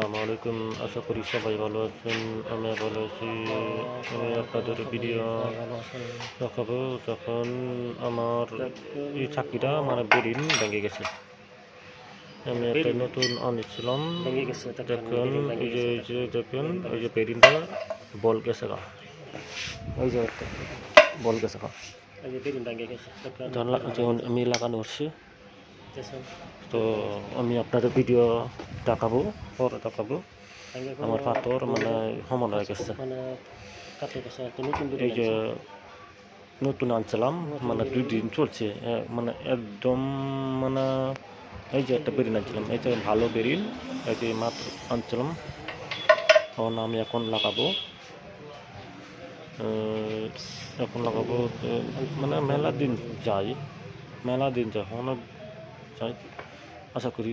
আসসালামু আলাইকুম। আশা করি সবাই ভালো আছেন আমি ভালো আছি। আমি আপনাদের ভিডিও দেখাবো তখন আমার এই চাকরিটা মানে বেরিন ভেঙে গেছে। আমি একটা নতুন আনিছিলাম। ভেঙে দেখুন এই যে এই যে দেখুন এই যে বেরিনটা বল গেছে গা। এই যে বল গেছে গা। আমি লাগানো হচ্ছে তো আমি আপনাদের ভিডিও দেখাবো পরে কোনো- আমার পাথর মানে সমান হয়ে গেছে। মানে এই যে নতুন আনছিলাম মানে দুই দিন চলছে। মানে একদম মানে এই যে একটা বেরিন আনছিলাম। এই যে ভালো বেরিন এই যে মাত্র আনছিলাম। তখন আমি এখন লাগাবো। এখন লাগাবো মানে মেলা দিন যাই মেলা দিন যায় অনেক যাই আশা করি